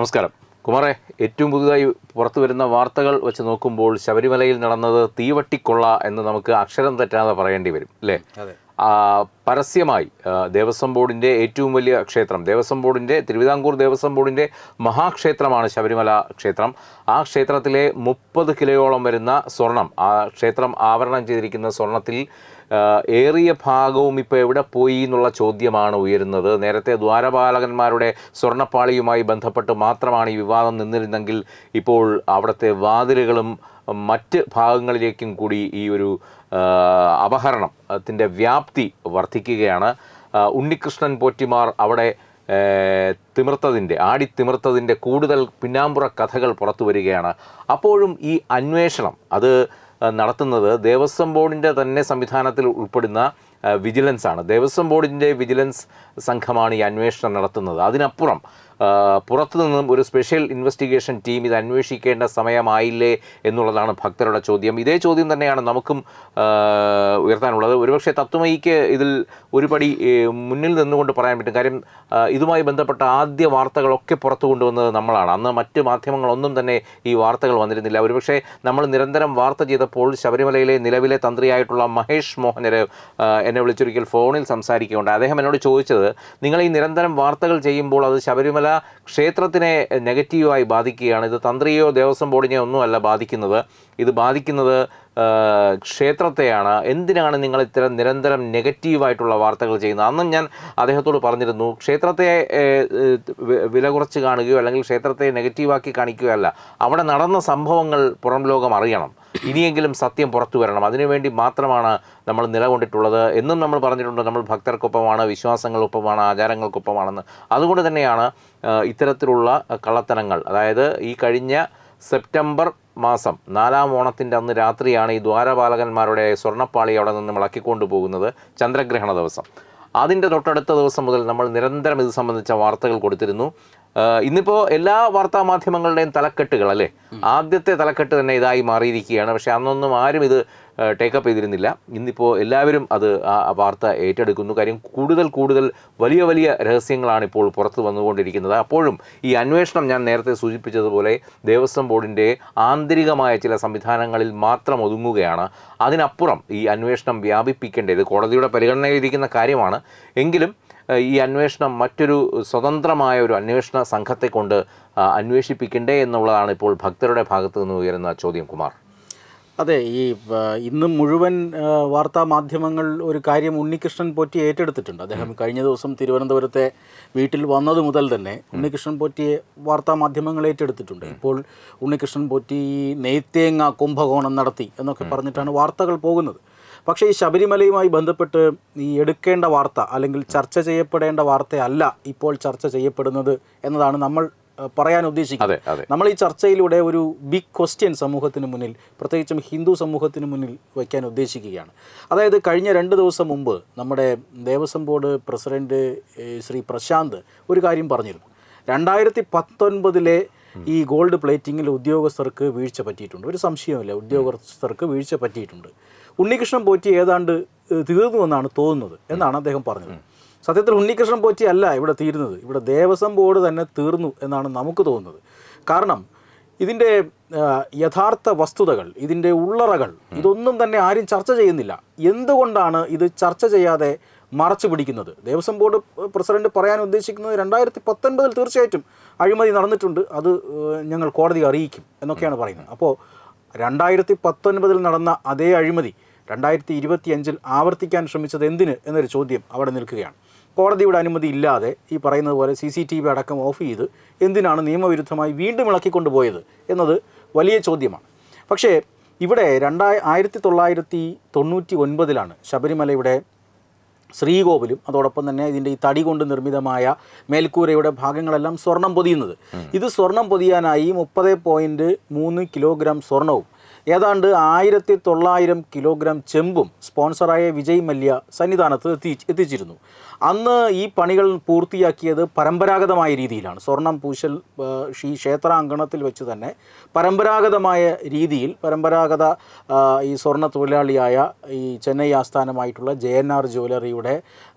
നമസ്കാരം. കുമാറെ ഏറ്റവും പുതുതായി പുറത്തു വരുന്ന വാർത്തകൾ വെച്ച് നോക്കുമ്പോൾ ശബരിമലയിൽ നടന്നത് തീവട്ടിക്കൊള്ള എന്ന് നമുക്ക് അക്ഷരം തെറ്റാതെ പറയേണ്ടി വരും അല്ലേ? പരസ്യമായി ദേവസ്വം ബോർഡിന്റെ ഏറ്റവും വലിയ ക്ഷേത്രം ദേവസ്വം ബോർഡിന്റെ തിരുവിതാംകൂർ ദേവസ്വം ബോർഡിന്റെ മഹാക്ഷേത്രമാണ് ശബരിമല ക്ഷേത്രം. ആ ക്ഷേത്രത്തിലെ മുപ്പത് കിലോയോളം വരുന്ന സ്വർണം ആ ക്ഷേത്രം ആവരണം ചെയ്തിരിക്കുന്ന സ്വർണത്തിൽ ഏറിയ ഭാഗവും ഇപ്പോൾ എവിടെ പോയി എന്നുള്ള ചോദ്യമാണ് ഉയരുന്നത്. നേരത്തെ ദ്വാരപാലകന്മാരുടെ സ്വർണപ്പാളിയുമായി ബന്ധപ്പെട്ട് മാത്രമാണ് ഈ വിവാദം നിന്നിരുന്നെങ്കിൽ ഇപ്പോൾ അവിടുത്തെ വാതിലുകളും മറ്റ് ഭാഗങ്ങളിലേക്കും കൂടി ഈ ഒരു അപഹരണത്തിന്റെ വ്യാപ്തി വർദ്ധിക്കുകയാണ്. ഉണ്ണികൃഷ്ണൻ പോറ്റിമാർ അവിടെ തിമിർത്തതിന്റെ ആടി തിമിർത്തതിന്റെ കൂടുതൽ പിന്നാമ്പുറ കഥകൾ പുറത്തു വരികയാണ്. അപ്പോഴും ഈ അന്വേഷണം അത് നടത്തുന്നത് ദേവസ്വം ബോർഡിന്റെ തന്നെ സംവിധാനത്തിൽ ഉൾപ്പെടുന്ന വിജിലൻസ് ആണ് ദേവസ്വം ബോർഡിന്റെ വിജിലൻസ് സംഘമാണ് ഈ അന്വേഷണം നടത്തുന്നത്. അതിനപ്പുറം പുറത്തു നിന്നും ഒരു സ്പെഷ്യൽ ഇൻവെസ്റ്റിഗേഷൻ ടീം ഇത് അന്വേഷിക്കേണ്ട സമയമായില്ലേ എന്നുള്ളതാണ് ഭക്തരുടെ ചോദ്യം. ഇതേ ചോദ്യം തന്നെയാണ് നമുക്കും ഉയർത്താനുള്ളത്. ഒരുപക്ഷെ തത്വമയിക്ക് ഇതിൽ ഒരുപടി മുന്നിൽ നിന്നുകൊണ്ട് പറയാൻ പറ്റും. കാര്യം ഇതുമായി ബന്ധപ്പെട്ട ആദ്യ വാർത്തകളൊക്കെ പുറത്തു കൊണ്ടുവന്നത് നമ്മളാണ്. അന്ന് മറ്റ് മാധ്യമങ്ങളൊന്നും തന്നെ ഈ വാർത്തകൾ വന്നിരുന്നില്ല. ഒരുപക്ഷെ നമ്മൾ നിരന്തരം വാർത്ത ചെയ്തപ്പോൾ ശബരിമലയിലെ നിലവിലെ തന്ത്രിയായിട്ടുള്ള മഹേഷ് മോഹനര് ആ, എന്നെ വിളിച്ചൊരിക്കൽ ഫോണിൽ സംസാരിക്കുകയുണ്ട് അദ്ദേഹം എന്നോട് ചോദിച്ചത് നിങ്ങൾ ഈ നിരന്തരം വാർത്തകൾ ചെയ്യുമ്പോൾ അത് ശബരിമല ക്ഷേത്രത്തിനെ നെഗറ്റീവായി ബാധിക്കുകയാണ്. ഇത് തന്ത്രിയോ ദേവസ്വം ബോർഡിനെയോ ഒന്നുമല്ല ബാധിക്കുന്നത്. ഇത് ബാധിക്കുന്നത് ക്ഷേത്രത്തെയാണ്. എന്തിനാണ് നിങ്ങൾ ഇത്തരം നിരന്തരം നെഗറ്റീവായിട്ടുള്ള വാർത്തകൾ ചെയ്യുന്നത്? അന്നും ഞാൻ അദ്ദേഹത്തോട് പറഞ്ഞിരുന്നു ക്ഷേത്രത്തെ വില കുറച്ച് കാണുകയോ അല്ലെങ്കിൽ ക്ഷേത്രത്തെ നെഗറ്റീവാക്കി കാണിക്കുകയോ അല്ല. അവിടെ നടന്ന സംഭവങ്ങൾ പുറം ലോകം അറിയണം. ഇനിയെങ്കിലും സത്യം പുറത്തു വരണം. അതിനുവേണ്ടി മാത്രമാണ് നമ്മൾ നിലകൊണ്ടിട്ടുള്ളത്. എന്നും നമ്മൾ പറഞ്ഞിട്ടുണ്ട് നമ്മൾ ഭക്തർക്കൊപ്പമാണ് വിശ്വാസങ്ങൾക്കൊപ്പമാണ് ആചാരങ്ങൾക്കൊപ്പമാണെന്ന്. അതുകൊണ്ട് തന്നെയാണ് ഇത്തരത്തിലുള്ള കള്ളത്തനങ്ങൾ. അതായത് ഈ കഴിഞ്ഞ സെപ്റ്റംബർ മാസം നാലാം ഓണത്തിന്റെ അന്ന് രാത്രിയാണ് ഈ ദ്വാരപാലകന്മാരുടെ സ്വർണപ്പാളി അവിടെ നിന്ന് ഇളക്കിക്കൊണ്ടു പോകുന്നത് ചന്ദ്രഗ്രഹണ ദിവസം. അതിന്റെ തൊട്ടടുത്ത ദിവസം മുതൽ നമ്മൾ നിരന്തരം ഇത് സംബന്ധിച്ച വാർത്തകൾ കൊടുത്തിരുന്നു. ഇന്നിപ്പോൾ എല്ലാ വാർത്താ മാധ്യമങ്ങളുടെയും തലക്കെട്ടുകൾ അല്ലേ? ആദ്യത്തെ തലക്കെട്ട് തന്നെ ഇതായി മാറിയിരിക്കുകയാണ്. പക്ഷേ അന്നൊന്നും ആരും ഇത് ടേക്കപ്പ് ചെയ്തിരുന്നില്ല. ഇന്നിപ്പോൾ എല്ലാവരും അത് ആ വാർത്ത ഏറ്റെടുക്കുന്നു. കാര്യം കൂടുതൽ കൂടുതൽ വലിയ വലിയ രഹസ്യങ്ങളാണ് ഇപ്പോൾ പുറത്തു വന്നുകൊണ്ടിരിക്കുന്നത്. അപ്പോഴും ഈ അന്വേഷണം ഞാൻ നേരത്തെ സൂചിപ്പിച്ചതുപോലെ ദേവസ്വം ബോർഡിന്റെ ആന്തരികമായ ചില സംവിധാനങ്ങളിൽ മാത്രം ഒതുങ്ങുകയാണ്. അതിനപ്പുറം ഈ അന്വേഷണം വ്യാപിപ്പിക്കേണ്ടത് കോടതിയുടെ പരിഗണനയിലിരിക്കുന്ന കാര്യമാണ്. എങ്കിലും ഈ അന്വേഷണം മറ്റൊരു സ്വതന്ത്രമായ ഒരു അന്വേഷണ സംഘത്തെ കൊണ്ട് അന്വേഷിപ്പിക്കണ്ടേ എന്നുള്ളതാണ് ഇപ്പോൾ ഭക്തരുടെ ഭാഗത്തു നിന്ന് ഉയരുന്ന ചോദ്യം കുമാർ. അതെ ഈ ഇന്ന് മുഴുവൻ വാർത്താ മാധ്യമങ്ങൾ ഒരു കാര്യം ഉണ്ണികൃഷ്ണൻ പോറ്റി ഏറ്റെടുത്തിട്ടുണ്ട്. അദ്ദേഹം കഴിഞ്ഞ ദിവസം തിരുവനന്തപുരത്തെ വീട്ടിൽ വന്നത് മുതൽ തന്നെ ഉണ്ണികൃഷ്ണൻ പോറ്റിയെ വാർത്താ മാധ്യമങ്ങൾ ഏറ്റെടുത്തിട്ടുണ്ട്. ഇപ്പോൾ ഉണ്ണികൃഷ്ണൻ പോറ്റി നെയ്ത്തേങ്ങ കുംഭകോണം നടത്തി എന്നൊക്കെ പറഞ്ഞിട്ടാണ് വാർത്തകൾ പോകുന്നത്. പക്ഷേ ഈ ശബരിമലയുമായി ബന്ധപ്പെട്ട് ഈ എടുക്കേണ്ട വാർത്ത അല്ലെങ്കിൽ ചർച്ച ചെയ്യപ്പെടേണ്ട വാർത്തയല്ല ഇപ്പോൾ ചർച്ച ചെയ്യപ്പെടുന്നത് എന്നതാണ് നമ്മൾ പറയാൻ ഉദ്ദേശിക്കുന്നത്. നമ്മൾ ഈ ചർച്ചയിലൂടെ ഒരു ബിഗ് ക്വസ്റ്റ്യൻ സമൂഹത്തിന് മുന്നിൽ പ്രത്യേകിച്ചും ഹിന്ദു സമൂഹത്തിന് മുന്നിൽ വയ്ക്കാൻ ഉദ്ദേശിക്കുകയാണ്. അതായത് കഴിഞ്ഞ രണ്ട് ദിവസം മുമ്പ് നമ്മുടെ ദേവസ്വം ബോർഡ് പ്രസിഡന്റ് ശ്രീ പ്രശാന്ത് ഒരു കാര്യം പറഞ്ഞിരുന്നു. രണ്ടായിരത്തി പത്തൊൻപതിലെ ഈ ഗോൾഡ് പ്ലേറ്റിങ്ങിൽ ഉദ്യോഗസ്ഥർക്ക് വീഴ്ച പറ്റിയിട്ടുണ്ട്. ഒരു സംശയമില്ല ഉദ്യോഗസ്ഥർക്ക് വീഴ്ച പറ്റിയിട്ടുണ്ട്. ഉണ്ണികൃഷ്ണൻ പോറ്റി ഏതാണ്ട് തീർന്നു എന്നാണ് തോന്നുന്നത് എന്നാണ് അദ്ദേഹം പറഞ്ഞത്. സത്യത്തിൽ ഉണ്ണികൃഷ്ണൻ പോറ്റി അല്ല ഇവിടെ തീരുന്നത്. ഇവിടെ ദേവസ്വം ബോർഡ് തന്നെ തീർന്നു എന്നാണ് നമുക്ക് തോന്നുന്നത്. കാരണം ഇതിന്റെ യഥാർത്ഥ വസ്തുതകൾ ഇതിന്റെ ഉള്ളറകൾ ഇതൊന്നും തന്നെ ആരും ചർച്ച ചെയ്യുന്നില്ല. എന്തുകൊണ്ടാണ് ഇത് ചർച്ച ചെയ്യാതെ മറച്ചു പിടിക്കുന്നത്? ദേവസ്വം ബോർഡ് പ്രസിഡന്റ് പറയാൻ ഉദ്ദേശിക്കുന്നത് രണ്ടായിരത്തി പത്തൊൻപതിൽ തീർച്ചയായിട്ടും അഴിമതി നടന്നിട്ടുണ്ട്. അത് ഞങ്ങൾ കോടതി അറിയിക്കും എന്നൊക്കെയാണ് പറയുന്നത്. അപ്പോൾ രണ്ടായിരത്തി പത്തൊൻപതിൽ നടന്ന അതേ അഴിമതി രണ്ടായിരത്തി ഇരുപത്തിയഞ്ചിൽ ആവർത്തിക്കാൻ ശ്രമിച്ചത് എന്തിന് എന്നൊരു ചോദ്യം അവിടെ നിൽക്കുകയാണ്. കോടതിയുടെ അനുമതി ഇല്ലാതെ ഈ പറയുന്നത് പോലെ സി സി ടി വി അടക്കം ഓഫ് ചെയ്ത് എന്തിനാണ് നിയമവിരുദ്ധമായി വീണ്ടും ഇളക്കിക്കൊണ്ടുപോയത് എന്നത് വലിയ ചോദ്യമാണ്. പക്ഷേ ഇവിടെ രണ്ടായി ആയിരത്തി തൊള്ളായിരത്തി തൊണ്ണൂറ്റി ഒൻപതിലാണ് ശബരിമലയുടെ ശ്രീകോവിലും അതോടൊപ്പം തന്നെ ഇതിന്റെ ഈ തടി കൊണ്ട് നിർമ്മിതമായ മേൽക്കൂരയുടെ ഭാഗങ്ങളെല്ലാം സ്വർണം പൊതിയുന്നത്. ഇത് സ്വർണം പൊതിയാനായി മുപ്പത് പോയിന്റ് മൂന്ന് കിലോഗ്രാം സ്വർണവും ഏതാണ്ട് ആയിരത്തി തൊള്ളായിരം കിലോഗ്രാം ചെമ്പും സ്പോൺസറായ വിജയ് മല്യ സന്നിധാനത്ത് എത്തി എത്തിച്ചിരുന്നു. അന്ന് ഈ പണികൾ പൂർത്തിയാക്കിയത് പരമ്പരാഗതമായ രീതിയിലാണ്. സ്വർണം പൂശൽ ഈ ഈ ക്ഷേത്രാങ്കണത്തിൽ വെച്ച് തന്നെ പരമ്പരാഗതമായ രീതിയിൽ പരമ്പരാഗത ഈ സ്വർണ തൊഴിലാളിയായ ഈ ചെന്നൈ ആസ്ഥാനമായിട്ടുള്ള ജെ എൻ ആർ ജ്വല്ലറിയുടെ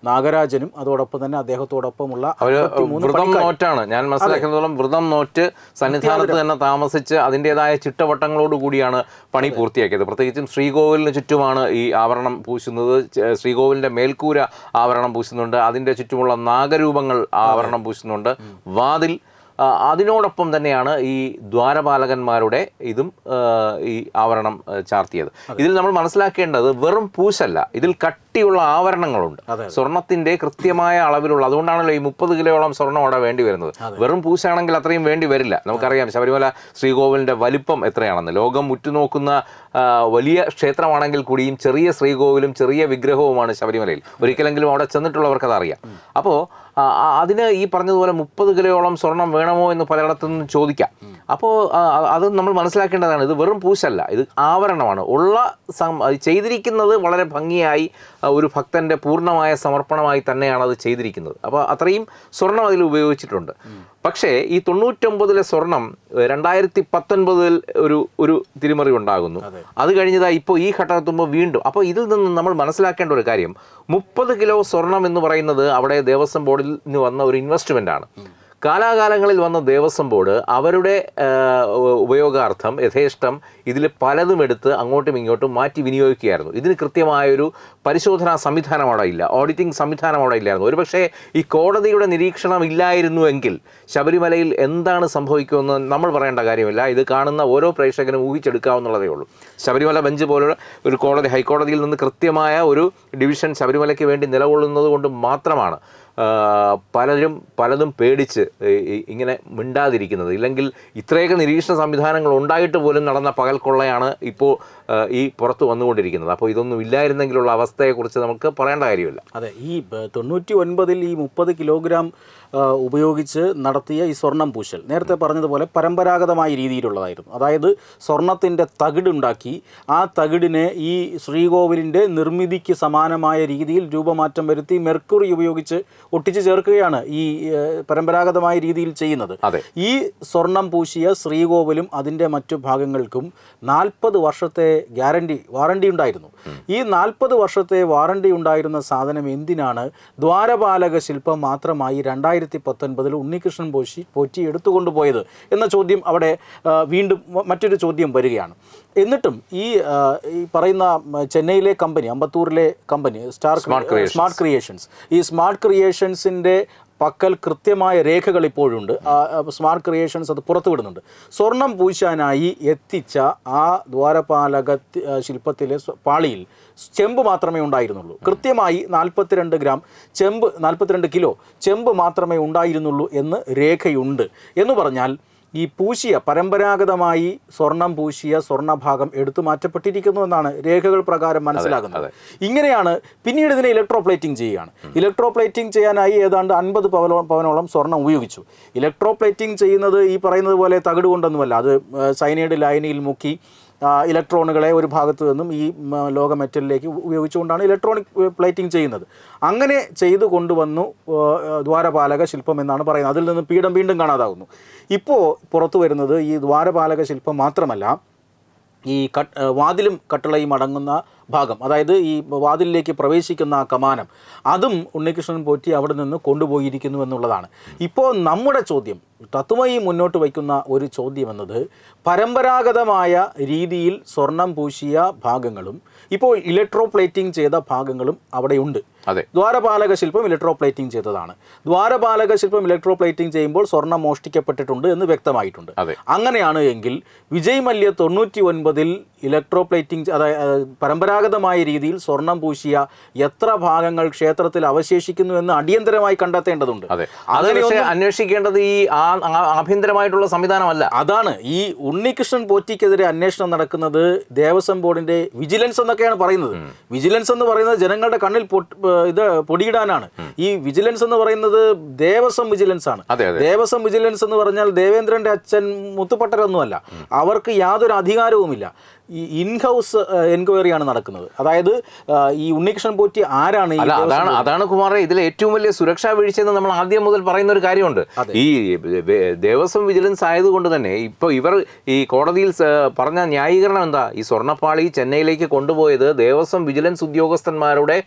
നാഗരാജനും അതോടൊപ്പം തന്നെ അദ്ദേഹത്തോടൊപ്പമുള്ള വ്രതം. നോറ്റാണ്. ഞാൻ മനസ്സിലാക്കുന്നതോളം വ്രതം നോറ്റ് സന്നിധാനത്ത് തന്നെ താമസിച്ച് അതിന്റെതായ ചിട്ടവട്ടങ്ങളോട് കൂടിയാണ് പണി പൂർത്തിയാക്കിയത്. പ്രത്യേകിച്ചും ശ്രീകോവിലിന് ചുറ്റുമാണ് ഈ ആവരണം പൂശുന്നത്. ശ്രീകോവിലിന്റെ മേൽക്കൂര ആവരണം പൂശുന്നുണ്ട്. അതിന്റെ ചുറ്റുമുള്ള നാഗരൂപങ്ങൾ ആവരണം പൂശുന്നുണ്ട്. വാതിൽ അതിനോടൊപ്പം തന്നെയാണ് ഈ ദ്വാരപാലകന്മാരുടെ ഇതും ഈ ആവരണം ചാർത്തിയത്. ഇതിൽ നമ്മൾ മനസ്സിലാക്കേണ്ടത് വെറും പൂശല്ല ഇതിൽ കട്ടിയുള്ള ആവരണങ്ങളുണ്ട്. സ്വർണത്തിന്റെ കൃത്യമായ അളവിലുള്ള അതുകൊണ്ടാണല്ലോ ഈ മുപ്പത് കിലോയോളം സ്വർണം അവിടെ വേണ്ടി വരുന്നത്. വെറും പൂശാണെങ്കിൽ അത്രയും വേണ്ടി വരില്ല. നമുക്കറിയാം ശബരിമല ശ്രീകോവിലിന്റെ വലിപ്പം എത്രയാണെന്ന്. ലോകം ഉറ്റുനോക്കുന്ന വലിയ ക്ഷേത്രമാണെങ്കിൽ കൂടിയും ചെറിയ ശ്രീകോവിലും ചെറിയ വിഗ്രഹവുമാണ് ശബരിമലയിൽ. ഒരിക്കലെങ്കിലും അവിടെ ചെന്നിട്ടുള്ളവർക്ക് അതറിയാം അപ്പോൾ അതിന് ഈ പറഞ്ഞതുപോലെ മുപ്പത് കിലോയോളം സ്വർണം വേണമോ എന്ന് പലയിടത്തു നിന്നും ചോദിക്കാം. അപ്പോൾ അത് നമ്മൾ മനസ്സിലാക്കേണ്ടതാണ്. ഇത് വെറും പൂശല്ല. ഇത് ആവരണമാണ്. ഉള്ള ചെയ്തിരിക്കുന്നത് വളരെ ഭംഗിയായി ഒരു ഭക്തന്റെ പൂർണമായ സമർപ്പണമായി തന്നെയാണ് അത് ചെയ്തിരിക്കുന്നത്. അപ്പോൾ അത്രയും സ്വർണം അതിൽ ഉപയോഗിച്ചിട്ടുണ്ട്. പക്ഷേ ഈ തൊണ്ണൂറ്റൊമ്പതിലെ സ്വർണം രണ്ടായിരത്തി പത്തൊൻപതിൽ ഒരു ഒരു തിരിമറി ഉണ്ടാകുന്നു. അത്. കഴിഞ്ഞതാ ഇപ്പോൾ ഈ ഘട്ടത്തുമ്പോൾ വീണ്ടും. അപ്പോൾ ഇതിൽ നിന്ന് നമ്മൾ മനസ്സിലാക്കേണ്ട ഒരു കാര്യം മുപ്പത് കിലോ സ്വർണം എന്ന് പറയുന്നത് അവിടെ ദേവസ്വം ബോർഡിൽ നിന്ന് വന്ന ഒരു ഇൻവെസ്റ്റ്മെന്റ് ആണ്. കാലാകാലങ്ങളിൽ വന്ന ദേവസ്വം ബോർഡ് അവരുടെ ഉപയോഗാർത്ഥം യഥേഷ്ടം ഇതിൽ പലതും എടുത്ത് അങ്ങോട്ടും ഇങ്ങോട്ടും മാറ്റി വിനിയോഗിക്കുകയായിരുന്നു. ഇതിന് കൃത്യമായൊരു പരിശോധനാ സംവിധാനം അവിടെ ഇല്ല. ഓഡിറ്റിംഗ് സംവിധാനം അവിടെ ഇല്ലായിരുന്നു. ഒരുപക്ഷേ ഈ കോടതിയുടെ നിരീക്ഷണം ഇല്ലായിരുന്നുവെങ്കിൽ ശബരിമലയിൽ എന്താണ് സംഭവിക്കുമെന്ന് നമ്മൾ പറയേണ്ട കാര്യമില്ല. ഇത് കാണുന്ന ഓരോ പ്രേക്ഷകനും ഊഹിച്ചെടുക്കാവുന്നതേ ഉള്ളൂ. ശബരിമല ബെഞ്ച് പോലുള്ള ഒരു കോടതി ഹൈക്കോടതിയിൽ നിന്ന് കൃത്യമായ ഒരു ഡിവിഷൻ ശബരിമലയ്ക്ക് വേണ്ടി നിലകൊള്ളുന്നത് കൊണ്ട് മാത്രമാണ് പലരും പലതും പേടിച്ച് ഇങ്ങനെ മിണ്ടാതിരിക്കുന്നത്. ഇല്ലെങ്കിൽ ഇത്രയൊക്കെ നിരീക്ഷണ സംവിധാനങ്ങൾ ഉണ്ടായിട്ട് പോലും നടന്ന പകൽ കൊള്ളയാണ് ഇപ്പോൾ ഈ പുറത്ത് വന്നുകൊണ്ടിരിക്കുന്നത്. അപ്പോൾ ഇതൊന്നും ഇല്ലായിരുന്നെങ്കിലുള്ള അവസ്ഥയെക്കുറിച്ച് നമുക്ക് പറയേണ്ട കാര്യമില്ല. അതെ ഈ തൊണ്ണൂറ്റി ഒൻപതിൽ ഈ മുപ്പത് കിലോഗ്രാം ഉപയോഗിച്ച് നടത്തിയ ഈ സ്വർണം പൂശൽ. നേരത്തെ പറഞ്ഞതുപോലെ പരമ്പരാഗതമായ രീതിയിലുള്ളതായിരുന്നു. അതായത് സ്വർണത്തിന്റെ തകിടുണ്ടാക്കി ആ തകിടിനെ ഈ ശ്രീകോവിലിന്റെ നിർമ്മിതിക്ക് സമാനമായ രീതിയിൽ രൂപമാറ്റം വരുത്തി മെർക്കുറി ഉപയോഗിച്ച് ഒട്ടിച്ചു ചേർക്കുകയാണ് ഈ പരമ്പരാഗതമായ രീതിയിൽ ചെയ്യുന്നത്. ഈ സ്വർണം പൂശിയ ശ്രീകോവിലും അതിന്റെ മറ്റു ഭാഗങ്ങൾക്കും നാൽപ്പത് വർഷത്തെ ഗ്യാരണ്ടി വാറണ്ടി ഉണ്ടായിരുന്നു. ഈ നാൽപ്പത് വർഷത്തെ വാറണ്ടി ഉണ്ടായിരുന്ന സാധനം എന്തിനാണ്? ദ്വാരപാലക ശില്പം മാത്രമായി രണ്ടായിരത്തി പത്തൊൻപതിൽ ഉണ്ണികൃഷ്ണൻ പോശി പോറ്റി എടുത്തുകൊണ്ടുപോയത് എന്ന ചോദ്യം അവിടെ വീണ്ടും മറ്റൊരു ചോദ്യം വരികയാണ് എന്നിട്ടും ഈ ഈ പറയുന്ന ചെന്നൈയിലെ company അമ്പത്തൂരിലെ company star Smart Creations. Smart creations ഈ സ്മാർട്ട് ക്രിയേഷൻസിന്റെ പക്കൽ കൃത്യമായ രേഖകൾ ഇപ്പോഴുണ്ട്. സ്മാർട്ട് ക്രിയേഷൻസ് അത് പുറത്തുവിടുന്നുണ്ട് സ്വർണം പൂശാനായി എത്തിച്ച ആ ദ്വാരപാലക ശില്പത്തിലെ പാളിയിൽ ചെമ്പ് മാത്രമേ ഉണ്ടായിരുന്നുള്ളൂ. കൃത്യമായി നാൽപ്പത്തിരണ്ട് ഗ്രാം ചെമ്പ് നാൽപ്പത്തിരണ്ട് കിലോ ചെമ്പ് മാത്രമേ ഉണ്ടായിരുന്നുള്ളൂ എന്ന് രേഖയുണ്ട്. എന്ന് പറഞ്ഞാൽ ഈ പൂശിയ പരമ്പരാഗതമായി സ്വർണം പൂശിയ സ്വർണഭാഗം എടുത്തു മാറ്റപ്പെട്ടിരിക്കുന്നു എന്നാണ് രേഖകൾ പ്രകാരം മനസ്സിലാകുന്നത്. ഇങ്ങനെയാണ് പിന്നീട് ഇതിനെ ഇലക്ട്രോപ്ലേറ്റിംഗ് ചെയ്യുകയാണ്. ഇലക്ട്രോപ്ലേറ്റിംഗ് ചെയ്യാനായി ഏതാണ്ട് അൻപത് പവനോ പവനോളം സ്വർണം ഉപയോഗിച്ചു. ഇലക്ട്രോപ്ലേറ്റിംഗ് ചെയ്യുന്നത് ഈ പറയുന്നത് പോലെ തകിട് കൊണ്ടൊന്നുമല്ല. അത് സൈനൈഡ് ലൈനിൽ മുക്കി ഇലക്ട്രോണുകളെ ഒരു ഭാഗത്ത് നിന്നും ഈ ലോക മെറ്റലിലേക്ക് ഉപയോഗിച്ചുകൊണ്ടാണ് ഇലക്ട്രോണിക് പ്ലേറ്റിംഗ് ചെയ്യുന്നത്. അങ്ങനെ ചെയ്തു കൊണ്ടുവന്നു ദ്വാരപാലക ശില്പം എന്നാണ് പറയുന്നത്. അതിൽ നിന്ന് പീഠം വീണ്ടും കാണാതാകുന്നു ഇപ്പോൾ പുറത്തു വരുന്നത് ഈ ദ്വാരപാലക ശില്പം മാത്രമല്ല ഈ കട്ട് വാതിലും കട്ടളയും അടങ്ങുന്ന ഭാഗം. അതായത് ഈ വാതിലിലേക്ക് പ്രവേശിക്കുന്ന ആ കമാനം അതും ഉണ്ണികൃഷ്ണൻ പോറ്റി അവിടെ നിന്ന് കൊണ്ടുപോയിരിക്കുന്നു എന്നുള്ളതാണ്. ഇപ്പോൾ നമ്മുടെ ചോദ്യം തത്വമായി മുന്നോട്ട് വയ്ക്കുന്ന ഒരു ചോദ്യം എന്നത് പരമ്പരാഗതമായ രീതിയിൽ സ്വർണം പൂശിയ ഭാഗങ്ങളും ഇപ്പോൾ ഇലക്ട്രോപ്ലേറ്റിംഗ് ചെയ്ത ഭാഗങ്ങളും അവിടെയുണ്ട്. അതെ. ദ്വാരപാലക ശില്പം ഇലക്ട്രോ പ്ലേറ്റിംഗ് ചെയ്തതാണ്. ദ്വാരപാലക ശില്പം ഇലക്ട്രോ പ്ലേറ്റിംഗ് ചെയ്യുമ്പോൾ സ്വർണം മോഷ്ടിക്കപ്പെട്ടിട്ടുണ്ട് എന്ന് വ്യക്തമായിട്ടുണ്ട്. അങ്ങനെയാണ് എങ്കിൽ വിജയ് മല്യ തൊണ്ണൂറ്റി ഒൻപതിൽ ഇലക്ട്രോ പ്ലേറ്റിംഗ് അതായത് പരമ്പരാഗതമായ രീതിയിൽ സ്വർണം പൂശിയ എത്ര ഭാഗങ്ങൾ ക്ഷേത്രത്തിൽ അവശേഷിക്കുന്നു എന്ന് അടിയന്തരമായി കണ്ടെത്തേണ്ടതുണ്ട്. അതെ. അന്വേഷിക്കേണ്ടത് ഈ ആഭ്യന്തരമായിട്ടുള്ള സംവിധാനമല്ല. അതാണ്. ഈ ഉണ്ണികൃഷ്ണൻ പോറ്റിക്കെതിരെ അന്വേഷണം നടക്കുന്നത് ദേവസ്വം ബോർഡിന്റെ വിജിലൻസ് എന്നൊക്കെയാണ് പറയുന്നത്. വിജിലൻസ് എന്ന് പറയുന്നത് ജനങ്ങളുടെ കണ്ണിൽ ഇത് പൊടിയിടാനാണ്. ഈ വിജിലൻസ് എന്ന് പറയുന്നത് ദേവസ്വം വിജിലൻസ് ആണ്. ദേവസ്വം വിജിലൻസ് എന്ന് പറഞ്ഞാൽ ദേവേന്ദ്രന്റെ അച്ഛൻ മുത്തുപട്ടരൊന്നുമല്ല അവർക്ക് യാതൊരു അധികാരവുമില്ല. ഈ ഇൻഹൗസ് എൻക്വയറിയാണ് നടക്കുന്നത്. അതായത് ഈ ഉണ്ണികൃഷ്ണൻ പോറ്റി ആരാണ് അതാണ് അതാണ് കുമാറെ ഇതിൽ ഏറ്റവും വലിയ സുരക്ഷാ വീഴ്ച എന്ന് നമ്മൾ ആദ്യം മുതൽ പറയുന്ന ഒരു കാര്യമുണ്ട് ഈ ദേവസ്വം വിജിലൻസ് ആയതുകൊണ്ട് തന്നെ ഇപ്പോൾ ഇവർ ഈ കോടതിയിൽ പറഞ്ഞ ന്യായീകരണം എന്താ? ഈ സ്വർണപ്പാളി ചെന്നൈയിലേക്ക് കൊണ്ടുപോയത് ദേവസ്വം വിജിലൻസ് ഉദ്യോഗസ്ഥന്മാരുടെ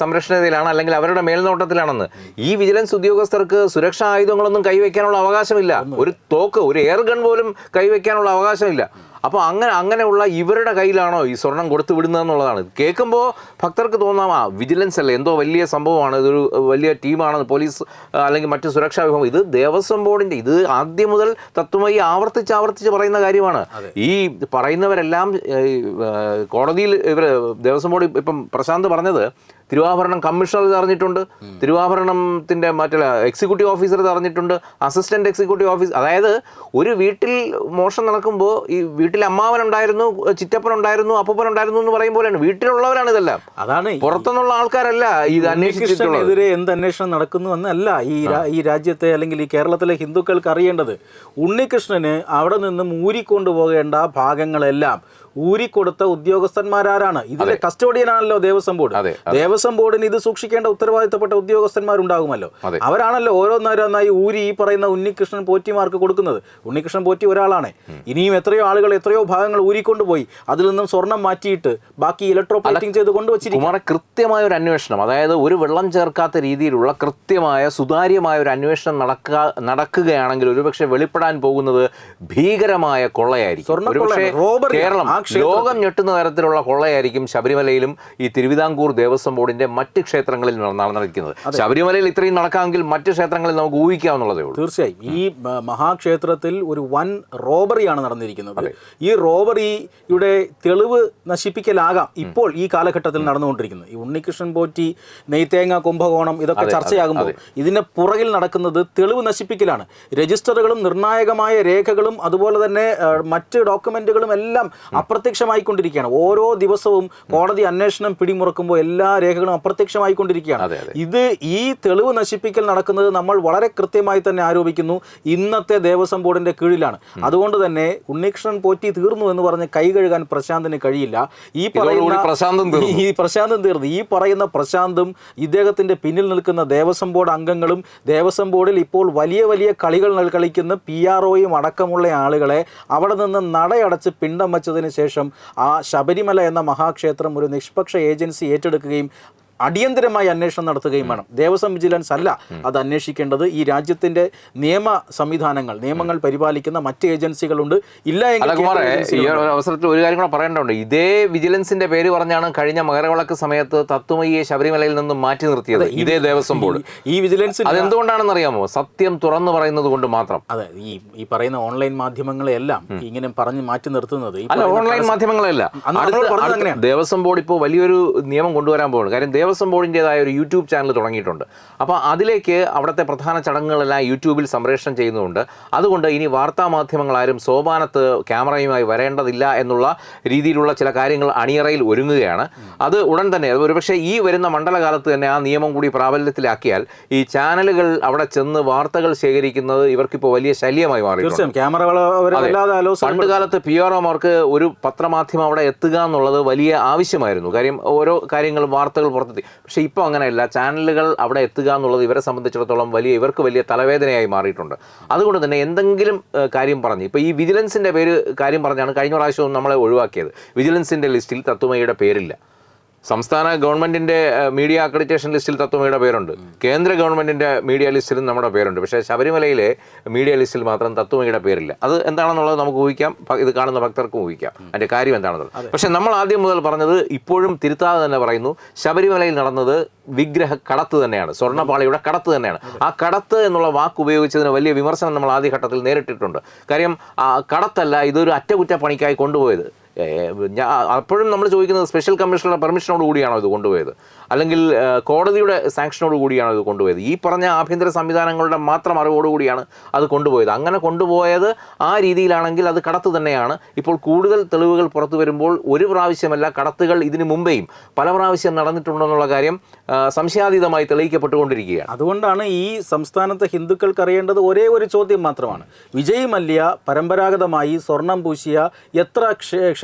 സംരക്ഷണതയിലാണ് അല്ലെങ്കിൽ അവരുടെ മേൽനോട്ടത്തിലാണെന്ന്. ഈ വിജിലൻസ് ഉദ്യോഗസ്ഥർക്ക് സുരക്ഷാ ആയുധങ്ങളൊന്നും കൈവയ്ക്കാനുള്ള അവകാശമില്ല. ഒരു തോക്ക് ഒരു എയർ ഗൺ പോലും കൈവയ്ക്കാനുള്ള അവകാശമില്ല. അപ്പോൾ അങ്ങനെ അങ്ങനെയുള്ള ഇവരുടെ കയ്യിലാണോ ഈ സ്വർണം കൊടുത്തു വിടുന്നത് എന്നുള്ളതാണ് കേൾക്കുമ്പോൾ ഭക്തർക്ക് തോന്നാം ആ വിജിലൻസ് അല്ലേ എന്തോ വലിയ സംഭവമാണ് ഇതൊരു വലിയ ടീമാണെന്ന് പോലീസ് അല്ലെങ്കിൽ മറ്റ് സുരക്ഷാ വിഭാഗം. ഇത് ദേവസ്വം ബോർഡിന്റെ ഇത് ആദ്യം മുതൽ തത്വമായി ആവർത്തിച്ച് ആവർത്തിച്ച് പറയുന്ന കാര്യമാണ്. ഈ പറയുന്നവരെല്ലാം കോടതിയിൽ ഇവർ ദേവസ്വം ബോർഡ് ഇപ്പം പ്രശാന്ത് പറഞ്ഞത് തിരുവാഭരണം കമ്മീഷണർ തറഞ്ഞിട്ടുണ്ട് തിരുവാഭരണത്തിന്റെ മറ്റുള്ള എക്സിക്യൂട്ടീവ് ഓഫീസർ തറഞ്ഞിട്ടുണ്ട് അസിസ്റ്റന്റ് എക്സിക്യൂട്ടീവ് ഓഫീസർ അതായത് ഒരു വീട്ടിൽ മോഷണം നടക്കുമ്പോൾ ഈ വീട്ടിൽ അമ്മാവൻ ഉണ്ടായിരുന്നു ചിറ്റപ്പൻ ഉണ്ടായിരുന്നു അപ്പൂപ്പൻ ഉണ്ടായിരുന്നു എന്ന് പറയും പോലെയാണ്. വീട്ടിലുള്ളവരാണ് ഇതെല്ലാം. അതാണ് പുറത്തുനിന്നുള്ള ആൾക്കാരല്ല ഇത് അന്വേഷിച്ചിട്ടുള്ളത്. ഉണ്ണികൃഷ്ണനെതിരെ എന്ത് അന്വേഷണം നടക്കുന്നു എന്നല്ല ഈ ഈ രാജ്യത്തെ അല്ലെങ്കിൽ ഈ കേരളത്തിലെ ഹിന്ദുക്കൾക്ക് അറിയേണ്ടത്. ഉണ്ണികൃഷ്ണന് അവിടെ നിന്നും ഊരിക്കൊണ്ടുപോകേണ്ട ഭാഗങ്ങളെല്ലാം ഊരിക്കൊടുത്ത ഉദ്യോഗസ്ഥന്മാരാരാണ്. ഇതിലെ കസ്റ്റോഡിയനാണല്ലോ ദേവസ്വം ബോർഡ്. അതെ, ദേവസ്വം ബോർഡിന് ഇത് സൂക്ഷിക്കേണ്ട ഉത്തരവാദിത്തപ്പെട്ട ഉദ്യോഗസ്ഥന്മാരുണ്ടാകുമല്ലോ. അവരാണല്ലോ ഓരോന്നോരോന്നായി ഊരി ഈ പറയുന്ന ഉണ്ണികൃഷ്ണൻ പോറ്റിമാർക്ക് കൊടുക്കുന്നത്. ഉണ്ണികൃഷ്ണൻ പോറ്റി ഒരാളാണ്. ഇനിയും എത്രയോ ആളുകൾ എത്രയോ ഭാഗങ്ങൾ ഊരിക്കൊണ്ടുപോയി അതിൽ നിന്നും സ്വർണം മാറ്റിയിട്ട് ബാക്കി ഇലക്ട്രോ പ്ലേറ്റിംഗ് ചെയ്ത് കൊണ്ടുവച്ചിരിക്കും കൃത്യമായ ഒരു അന്വേഷണം അതായത് ഒരു വെള്ളം ചേർക്കാത്ത രീതിയിലുള്ള കൃത്യമായ സുതാര്യമായ ഒരു അന്വേഷണം നടക്കുക നടക്കുകയാണെങ്കിൽ ഒരുപക്ഷെ വെളിപ്പെടാൻ പോകുന്നത് ഭീകരമായ കൊള്ളയായിരിക്കും. കേരളം ലോകം ഞെട്ടുന്ന തരത്തിലുള്ള കൊള്ളയായിരിക്കും ശബരിമലയിലും ഈ തിരുവിതാംകൂർ ദേവസ്വം ബോർഡിന്റെ മറ്റ് ക്ഷേത്രങ്ങളിൽ നട- നടന്നിരിക്കുന്നത് ശബരിമലയിൽ ഇത്രയും നടക്കാമെങ്കിൽ മറ്റ് ക്ഷേത്രങ്ങളിൽ നമുക്ക് ഊഹിക്കാവുന്നതേ ഉള്ളൂ. തീർച്ചയായും. ഈ മഹാക്ഷേത്രത്തിൽ ഒരു വൻ റോബറിയാണ് നടന്നിരിക്കുന്നത്. ഈ റോബറിയുടെ തെളിവ് നശിപ്പിക്കലാകാം ഇപ്പോൾ ഈ കാലഘട്ടത്തിൽ നടന്നുകൊണ്ടിരിക്കുന്നത്. ഈ ഉണ്ണികൃഷ്ണൻ പോറ്റി നെയ്ത്തേങ്ങ കുംഭകോണം ഇതൊക്കെ ചർച്ചയാകുമ്പോൾ ഇതിന്റെ പുറകിൽ നടക്കുന്നത് തെളിവ് നശിപ്പിക്കലാണ്. രജിസ്റ്ററുകളും നിർണായകമായ രേഖകളും അതുപോലെ തന്നെ മറ്റ് ഡോക്യുമെന്റുകളും എല്ലാം അപ്രത്യക്ഷമായിക്കൊണ്ടിരിക്കുകയാണ്. ഓരോ ദിവസവും കോടതി അന്വേഷണം പിടിമുറക്കുമ്പോൾ എല്ലാ രേഖകളും അപ്രത്യക്ഷമായിക്കൊണ്ടിരിക്കുകയാണ്. അതെ, അതെ. ഇത് ഈ തെളിവ് നശിപ്പിക്കൽ നടക്കുന്നത് നമ്മൾ വളരെ കൃത്യമായി തന്നെ ആരോപിക്കുന്നു. ഇന്നത്തെ ദേവസ്വം ബോർഡിന്റെ കീഴിലാണ്. അതുകൊണ്ട് തന്നെ ഉണ്ണികൃഷ്ണൻ പോറ്റി തീർന്നു എന്ന് പറഞ്ഞ് കൈ കഴുകാൻ പ്രശാന്തിന് കഴിയില്ല. ഈ പറയുന്ന. ഈ പ്രശാന്തം തീർന്നു. ഈ പറയുന്ന പ്രശാന്തും ഇദ്ദേഹത്തിന്റെ പിന്നിൽ നിൽക്കുന്ന ദേവസ്വം ബോർഡ് അംഗങ്ങളും ദേവസ്വം ബോർഡിൽ ഇപ്പോൾ വലിയ വലിയ കളികൾ കളിക്കുന്ന പി ആർ ഒയും അടക്കമുള്ള ആളുകളെ അവിടെ നിന്ന് നടയടച്ച് പിണ്ടം വച്ചതിന് ശേഷം ആ ശബരിമല എന്ന മഹാക്ഷേത്രം ഒരു നിഷ്പക്ഷ ഏജൻസി ഏറ്റെടുക്കുകയും അടിയന്തരമായി അന്വേഷണം നടത്തുകയും വേണം. ദേവസ്വം വിജിലൻസ് അല്ല അത് അന്വേഷിക്കേണ്ടത്. ഈ രാജ്യത്തിന്റെ നിയമ സംവിധാനങ്ങൾ നിയമങ്ങൾ പരിപാലിക്കുന്ന മറ്റ് ഏജൻസികളുണ്ട്. ഇല്ല ഈ ഒരു അവസരത്തിൽ ഒരു കാര്യം കൂടെ പറയേണ്ടതുണ്ട്. ഇതേ വിജിലൻസിന്റെ പേര് പറഞ്ഞാണ് കഴിഞ്ഞ മകരവിളക്ക് സമയത്ത് തത്വമയെ ശബരിമലയിൽ നിന്നും മാറ്റി നിർത്തിയത്. ഇതേ ദേവസ്വം ബോർഡ്. ഈ വിജിലൻസ് അതെന്തുകൊണ്ടാണെന്ന് അറിയാമോ സത്യം തുറന്നു പറയുന്നത് കൊണ്ട് മാത്രം. അതെ ഈ ഈ പറയുന്ന ഓൺലൈൻ മാധ്യമങ്ങളെല്ലാം ഇങ്ങനെ പറഞ്ഞ് മാറ്റി നിർത്തുന്നത് അല്ല ഓൺലൈൻ മാധ്യമങ്ങളല്ല. ദേവസ്വം ബോർഡ് ഇപ്പോൾ വലിയൊരു നിയമം കൊണ്ടുവരാൻ പോകുന്നു കാര്യം ദേവസ്വം ബോർഡിന്റെതായ ഒരു യൂട്യൂബ് ചാനൽ തുടങ്ങിയിട്ടുണ്ട്. അപ്പോൾ അതിലേക്ക് അവിടുത്തെ പ്രധാന ചടങ്ങുകളെല്ലാം യൂട്യൂബിൽ സംപ്രേഷണം ചെയ്യുന്നുണ്ട്. അതുകൊണ്ട് ഇനി വാർത്താ മാധ്യമങ്ങളാരും സോപാനത്ത് ക്യാമറയുമായി വരേണ്ടതില്ല എന്നുള്ള രീതിയിലുള്ള ചില കാര്യങ്ങൾ അണിയറയിൽ ഒരുങ്ങുകയാണ്. അത് ഉടൻ തന്നെ ഒരുപക്ഷെ ഈ വരുന്ന മണ്ഡലകാലത്ത് തന്നെ ആ നിയമം കൂടി പ്രാബല്യത്തിലാക്കിയാൽ ഈ ചാനലുകൾ അവിടെ ചെന്ന് വാർത്തകൾ ശേഖരിക്കുന്നത് ഇവർക്കിപ്പോൾ വലിയ ശല്യമായി മാറി പണ്ട് കാലത്ത് പി ആർ ഒമാർക്ക് ഒരു പത്രമാധ്യമം അവിടെ എത്തുക എന്നുള്ളത് വലിയ ആവശ്യമായിരുന്നു. കാര്യം ഓരോ കാര്യങ്ങളും വാർത്തകൾ പുറത്തെത്തി പക്ഷേ ഇപ്പോൾ അങ്ങനെയല്ല. ചാനലുകൾ അവിടെ എത്തുക എന്നുള്ളത് ഇവരെ സംബന്ധിച്ചിടത്തോളം വലിയ ഇവർക്ക് വലിയ തലവേദനയായി മാറിയിട്ടുണ്ട്. അതുകൊണ്ട് തന്നെ എന്തെങ്കിലും കാര്യം പറഞ്ഞ്. ഇപ്പോൾ ഈ വിജിലൻസിന്റെ പേര് കാര്യം പറഞ്ഞാണ് കഴിഞ്ഞ പ്രാവശ്യവും നമ്മളെ ഒഴിവാക്കിയത്. വിജിലൻസിന്റെ ലിസ്റ്റിൽ തത്വമയുടെ പേരില്ല. സംസ്ഥാന ഗവൺമെന്റിന്റെ മീഡിയ അക്രഡിറ്റേഷൻ ലിസ്റ്റിൽ തത്വമയുടെ പേരുണ്ട്. കേന്ദ്ര ഗവൺമെന്റിന്റെ മീഡിയ ലിസ്റ്റിലും നമ്മുടെ പേരുണ്ട്. പക്ഷേ ശബരിമലയിലെ മീഡിയ ലിസ്റ്റിൽ മാത്രം തത്വമയുടെ പേരില്ല. അത് എന്താണെന്നുള്ളത് നമുക്ക് ഊഹിക്കാം. ഇത് കാണുന്ന ഭക്തർക്കും ഊഹിക്കാം. അതിന്റെ കാര്യം എന്താണെന്നുള്ളത്. പക്ഷേ നമ്മൾ ആദ്യം മുതൽ പറഞ്ഞത് ഇപ്പോഴും തിരുത്താതെ തന്നെ പറയുന്നു. ശബരിമലയിൽ നടന്നത് വിഗ്രഹ കടത്ത് തന്നെയാണ്. സ്വർണപാളിയുടെ കടത്ത് തന്നെയാണ്. ആ കടത്ത് എന്നുള്ള വാക്ക് ഉപയോഗിച്ചതിന് വലിയ വിമർശനം നമ്മൾ ആദ്യഘട്ടത്തിൽ നേരിട്ടിട്ടുണ്ട്. കാര്യം ആ കടത്തല്ല ഇതൊരു അറ്റകുറ്റപ്പണിക്കായി കൊണ്ടുപോയത്. ഞാൻ അപ്പോഴും നമ്മൾ ചോദിക്കുന്നത് സ്പെഷ്യൽ കമ്മീഷണറുടെ പെർമിഷനോട് കൂടിയാണോ ഇത് കൊണ്ടുപോയത്? അല്ലെങ്കിൽ കോടതിയുടെ സാങ്ഷനോട് കൂടിയാണോ ഇത് കൊണ്ടുപോയത്? ഈ പറഞ്ഞ ആഭ്യന്തര സംവിധാനങ്ങളുടെ മാത്രം അറിവോടുകൂടിയാണ് അത് കൊണ്ടുപോയത്. അങ്ങനെ കൊണ്ടുപോയത് ആ രീതിയിലാണെങ്കിൽ അത് കടത്ത് തന്നെയാണ്. ഇപ്പോൾ കൂടുതൽ തെളിവുകൾ പുറത്തു വരുമ്പോൾ ഒരു പ്രാവശ്യമല്ല കടത്തുകൾ ഇതിനു മുമ്പേയും പല പ്രാവശ്യം നടന്നിട്ടുണ്ടെന്നുള്ള കാര്യം സംശയാതീതമായി തെളിയിക്കപ്പെട്ടുകൊണ്ടിരിക്കുകയാണ്. അതുകൊണ്ടാണ് ഈ സംസ്ഥാനത്തെ ഹിന്ദുക്കൾക്ക് അറിയേണ്ടത് ഒരേ ഒരു ചോദ്യം മാത്രമാണ്. വിജയ് മല്യ പരമ്പരാഗതമായി സ്വർണം പൂശിയ എത്ര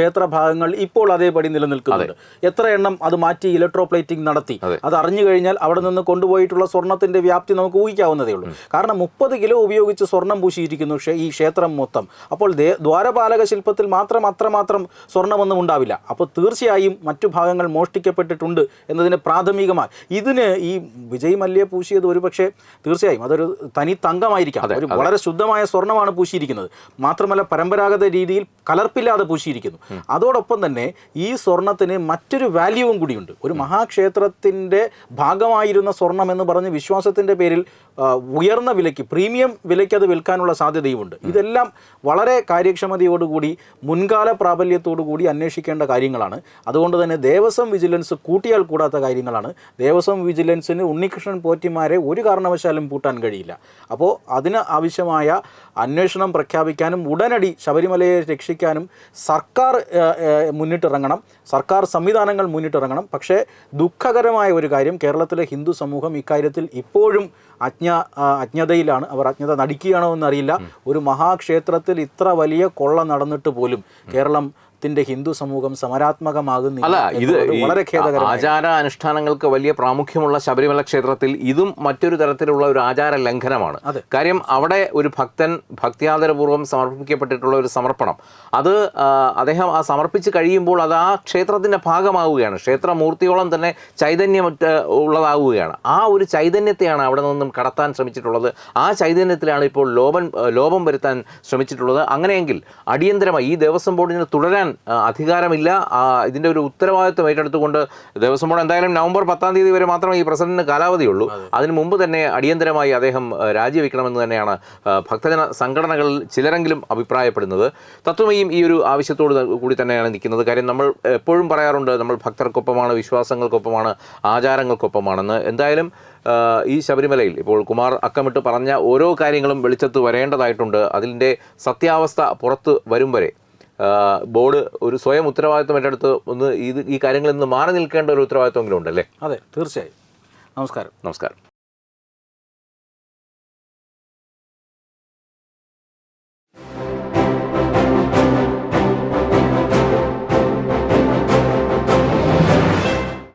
ക്ഷേ- ക്ഷേത്രഭാഗങ്ങൾ ഇപ്പോൾ അതേപടി നിലനിൽക്കുന്നുണ്ട്. എത്ര എണ്ണം അത് മാറ്റി ഇലക്ട്രോപ്ലേറ്റിംഗ് നടത്തി? അത്. അറിഞ്ഞു കഴിഞ്ഞാൽ അവിടെ നിന്ന് കൊണ്ടുപോയിട്ടുള്ള സ്വർണത്തിന്റെ വ്യാപ്തി നമുക്ക് ഊഹിക്കാവുന്നതേ ഉള്ളൂ. കാരണം മുപ്പത് കിലോ ഉപയോഗിച്ച് സ്വർണം പൂശിയിരിക്കുന്നു ഈ ക്ഷേത്രം മൊത്തം. അപ്പോൾ ദ്വാരപാലക ശില്പത്തിൽ മാത്രം അത്രമാത്രം സ്വർണമൊന്നും ഉണ്ടാവില്ല. അപ്പോൾ തീർച്ചയായും മറ്റു ഭാഗങ്ങൾ മോഷ്ടിക്കപ്പെട്ടിട്ടുണ്ട് എന്നതിന് പ്രാഥമികമായി. ഇതിന് ഈ വിജയ് മല്യ പൂശിയത് ഒരുപക്ഷെ തീർച്ചയായും അതൊരു തനി തങ്കമായിരിക്കാം. ഒരു വളരെ ശുദ്ധമായ സ്വർണമാണ് പൂശിയിരിക്കുന്നത്. മാത്രമല്ല പരമ്പരാഗത രീതിയിൽ കലർപ്പില്ലാതെ പൂശിയിരിക്കുന്നു. അതോടൊപ്പം തന്നെ ഈ സ്വർണത്തിന് മറ്റൊരു വാല്യൂവും കൂടിയുണ്ട്. ഒരു മഹാക്ഷേത്രത്തിന്റെ ഭാഗമായിരുന്ന സ്വർണം എന്ന് പറഞ്ഞ് വിശ്വാസത്തിന്റെ പേരിൽ ഉയർന്ന വിലയ്ക്ക് പ്രീമിയം വിലയ്ക്ക് അത് വിൽക്കാനുള്ള സാധ്യതയുമുണ്ട്. ഇതെല്ലാം വളരെ കാര്യക്ഷമതയോടുകൂടി മുൻകാല പ്രാബല്യത്തോടു കൂടി അന്വേഷിക്കേണ്ട കാര്യങ്ങളാണ്. അതുകൊണ്ട് തന്നെ ദേവസ്വം വിജിലൻസ് കൂട്ടിയാൽ കൂടാത്ത കാര്യങ്ങളാണ്. ദേവസ്വം വിജിലൻസിന് ഉണ്ണികൃഷ്ണൻ പോറ്റിമാരെ ഒരു കാരണവശാലും പൂട്ടാൻ കഴിയില്ല. അപ്പോൾ അതിന് ആവശ്യമായ അന്വേഷണം പ്രഖ്യാപിക്കാനും ഉടനടി ശബരിമലയെ രക്ഷിക്കാനും സർക്കാർ മുന്നിട്ടിറങ്ങണം. സർക്കാർ സംവിധാനങ്ങൾ മുന്നിട്ടിറങ്ങണം. പക്ഷേ ദുഃഖകരമായ ഒരു കാര്യം കേരളത്തിലെ ഹിന്ദു സമൂഹം ഇക്കാര്യത്തിൽ ഇപ്പോഴും അജ്ഞ അജ്ഞതയിലാണ്. അവർ അജ്ഞത നടിക്കുകയാണോ എന്നറിയില്ല. ഒരു മഹാക്ഷേത്രത്തിൽ ഇത്ര വലിയ കൊള്ള നടന്നിട്ട് പോലും കേരളത്തിന്റെ ഹിന്ദു സമൂഹം സമരാത്മകമാകുന്നില്ല അല്ല ഇത് വളരെ ഖേദകരമാണ് ആചാര അനുഷ്ഠാനങ്ങൾക്ക് വലിയ പ്രാമുഖ്യമുള്ള ശബരിമല ക്ഷേത്രത്തിൽ ഇതും മറ്റൊരു തരത്തിലുള്ള ഒരു ആചാര ലംഘനമാണ്. കാര്യം അവിടെ ഒരു ഭക്തൻ ഭക്തിയാദരപൂർവം സമർപ്പിക്കപ്പെട്ടിട്ടുള്ള ഒരു സമർപ്പണം. അത് അദ്ദേഹം ആ സമർപ്പിച്ച് കഴിയുമ്പോൾ അത് ആ ക്ഷേത്രത്തിന്റെ ഭാഗമാവുകയാണ്. ക്ഷേത്രമൂർത്തിയോളം തന്നെ ചൈതന്യം ഉള്ളതാവുകയാണ്. ആ ഒരു ചൈതന്യത്തെയാണ് അവിടെ നിന്നും കടത്താൻ ശ്രമിച്ചിട്ടുള്ളത്. ആ ചൈതന്യത്തിലാണ് ഇപ്പോൾ ലോപൻ ലോപം വരുത്താൻ ശ്രമിച്ചിട്ടുള്ളത്. അങ്ങനെയെങ്കിൽ അടിയന്തരമായി ഈ ദേവസ്വം ബോർഡിന് തുടരാൻ അധികാരമില്ല. ഇതിന്റെ ഇതിന്റെ ഒരു ഉത്തരവാദിത്വം ഏറ്റെടുത്തുകൊണ്ട് ദേവസ്വം ബോർഡ് എന്തായാലും നവംബർ പത്താം തീയതി വരെ മാത്രമേ ഈ പ്രസിഡന്റിന് കാലാവധിയുള്ളൂ. അതിന് മുമ്പ് തന്നെ അടിയന്തരമായി അദ്ദേഹം രാജിവെക്കണമെന്ന് തന്നെയാണ് ഭക്തജന സംഘടനകളിൽ ചിലരെങ്കിലും അഭിപ്രായപ്പെടുന്നത്. തത്വമയും ഈ ഒരു ആവശ്യത്തോട് കൂടി തന്നെയാണ് നിൽക്കുന്നത്. കാര്യം നമ്മൾ എപ്പോഴും പറയാറുണ്ട് നമ്മൾ ഭക്തർക്കൊപ്പമാണ് വിശ്വാസങ്ങൾക്കൊപ്പമാണ് ആചാരങ്ങൾക്കൊപ്പമാണെന്ന്. എന്തായാലും ഈ ശബരിമലയിൽ ഇപ്പോൾ കുമാർ അക്കമിട്ട് പറഞ്ഞ ഓരോ കാര്യങ്ങളും വെളിച്ചത്ത് വരേണ്ടതായിട്ടുണ്ട്. അതിന്റെ സത്യാവസ്ഥ പുറത്ത് വരും വരെ. ബോർഡ് ഒരു സ്വയം ഉത്തരവാദിത്വം ഏറ്റെടുത്ത് ഒന്ന് ഇത് ഈ കാര്യങ്ങളിൽ നിന്ന് മാറി നിൽക്കേണ്ട ഒരു ഉത്തരവാദിത്വമെങ്കിലും ഉണ്ടല്ലേ? അതെ തീർച്ചയായും. നമസ്കാരം. നമസ്കാരം.